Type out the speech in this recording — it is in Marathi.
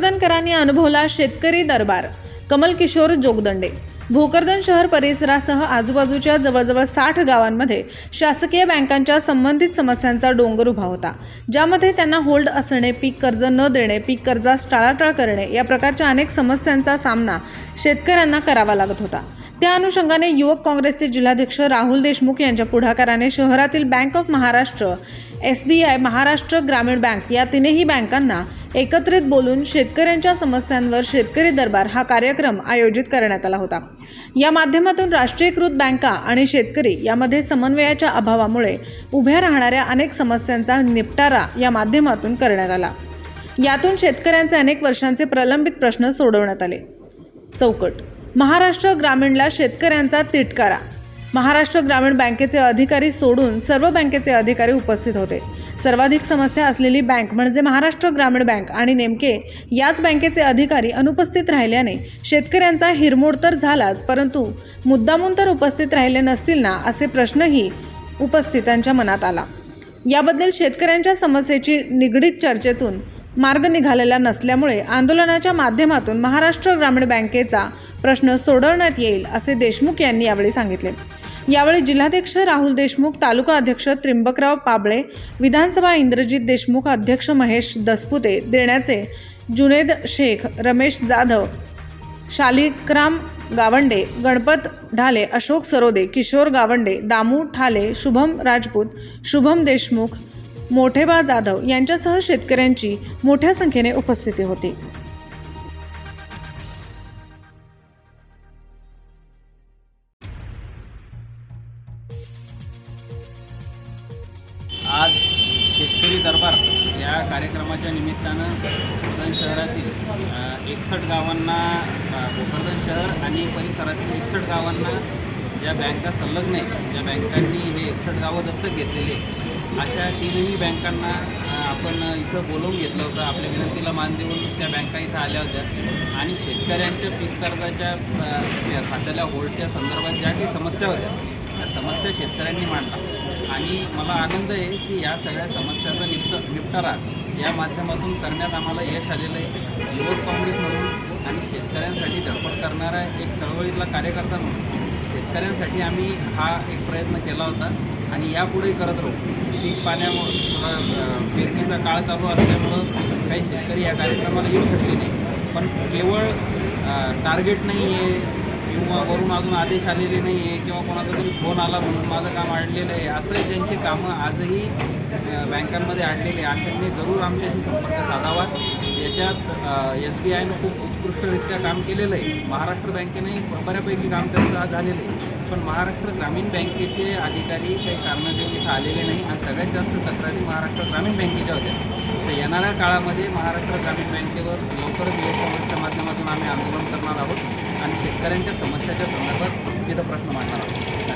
भोकरदनकरांनी अनुभवला शेतकरी दरबार. कमल किशोर जोगदंडे. भोकरदन शहर परिसरासह आजूबाजूच्या जवळजवळ साठ गावांमध्ये शासकीय बँकांच्या संबंधित समस्यांचा डोंगर उभा होता. ज्यामध्ये त्यांना होल्ड असणे पीक कर्ज न देणे पीक कर्जास टाळाटाळ करणे या प्रकारच्या अनेक समस्यांचा सामना शेतकऱ्यांना करावा लागत होता. त्या अनुषंगाने युवक काँग्रेसचे जिल्हाध्यक्ष राहुल देशमुख यांच्या पुढाकाराने शहरातील bank of Maharashtra S B I Maharashtra Gramin bank या तीनही बँकांना एकत्रित बोलून शेतकऱ्यांच्या समस्यांवर शेतकरी दरबार हा कार्यक्रम आयोजित करण्यात आला होता. या माध्यमातून राष्ट्रीयकृत बँका आणि शेतकरी यामध्ये समन्वयाच्या अभावामुळे उभ्या राहणाऱ्या अनेक समस्यांचा निपटारा या माध्यमातून करण्यात आला. यातून शेतकऱ्यांचे अनेक वर्षांचे प्रलंबित प्रश्न सोडवण्यात आले. चौकट महाराष्ट्र ग्रामीणला शेतकऱ्यांचा तिटकारा. महाराष्ट्र ग्रामीण बँकेचे अधिकारी सोडून सर्व बँकेचे अधिकारी उपस्थित होते. सर्वाधिक समस्या असलेली बँक म्हणजे महाराष्ट्र ग्रामीण बँक आणि नेमके याच बँकेचे अधिकारी अनुपस्थित राहिल्याने शेतकऱ्यांचा हिरमोड तर झालाच परंतु मुद्दामून तर उपस्थित राहिले नसतील ना असे प्रश्नही उपस्थितांच्या मनात आला. याबद्दल शेतकऱ्यांच्या समस्येची निगडीत चर्चेतून मार्ग निघालेला नसल्यामुळे आंदोलनाच्या माध्यमातून महाराष्ट्र ग्रामीण बँकेचा प्रश्न सोडवण्यात येईल असे देशमुख यांनी यावेळी सांगितले. यावेळी जिल्हाध्यक्ष राहुल देशमुख तालुका अध्यक्ष त्रिंबकराव पाबळे विधानसभा इंद्रजित देशमुख अध्यक्ष महेश दसपुते देण्याचे जुनेद शेख रमेश जाधव शालिक्राम गावंडे गणपत ढाले अशोक सरोदे किशोर गावंडे दामू ठाले शुभम राजपूत शुभम देशमुख मोठेबा जाधव यांच्यासह शेतकऱ्यांची मोठ्या संख्येने उपस्थिती होती. आज शेतकरी दरबार या कार्यक्रमाच्या निमित्तानं भोकरदन शहरातील एकसठ गावांना अ, भोकरदन शहर आणि परिसरातील एकसठ गावांना ज्या बँका संलग्न आहेत ज्या बँकांनी हे एकसठ गावं दत्तक घेतलेले अशा तीनही बँकांना आपण इथं बोलवून घेतलं होतं. आपल्या विनंतीला मान देऊन त्या बँका इथं आल्या होत्या. आणि शेतकऱ्यांच्या पीक कर्जाच्या खात्याला होल्डच्या संदर्भात ज्या काही समस्या होत्या त्या समस्या शेतकऱ्यांनी मांडल्या. आणि मला आनंद आहे की या सगळ्या समस्याचा निपट निपटारा या माध्यमातून करण्यात आम्हाला यश आलेलं आहे. युवक काँग्रेस म्हणून आणि शेतकऱ्यांसाठी धडपड करणारा एक चळवळीतला कार्यकर्ता म्हणून. शेतकऱ्यांसाठी आम्ही हा एक प्रयत्न केला होता आणि यापुढे करत राहू. पीक पाण्यामुळं थोडा पेरणीचा काळ चालू असल्यामुळं काही शेतकरी या कार्यक्रमाला येऊ शकले नाही. पण केवळ टार्गेट नाही आहे किंवा वरून अजून आदेश आलेले नाही आहे किंवा कोणाचा तरी फोन आला म्हणून माझं काम अडलेलं आहे असं त्यांची कामं आजही बँकांमध्ये अडलेले आहे. अशांनी जरूर आमच्याशी संपर्क साधावा. याच्यात एस बी आयनं खूप उत्कृष्टरित्या काम केलेलं आहे. महाराष्ट्र बँकेने बऱ्यापैकी काम त्यांचं आज झालेलं आहे. पण महाराष्ट्र ग्रामीण बँकेचे अधिकारी काही कारणं देऊन इथं आलेले नाही. आणि सगळ्यात जास्त तक्रारी महाराष्ट्र ग्रामीण बँकेच्या होत्या. तर येणाऱ्या काळामध्ये महाराष्ट्र ग्रामीण बँकेवर लवकरच युवक काँग्रेसच्या माध्यमातून आम्ही आंदोलन करणार आहोत. आणि शेतकऱ्यांच्या समस्याच्या संदर्भात तिथं प्रश्न मांडणार आहोत.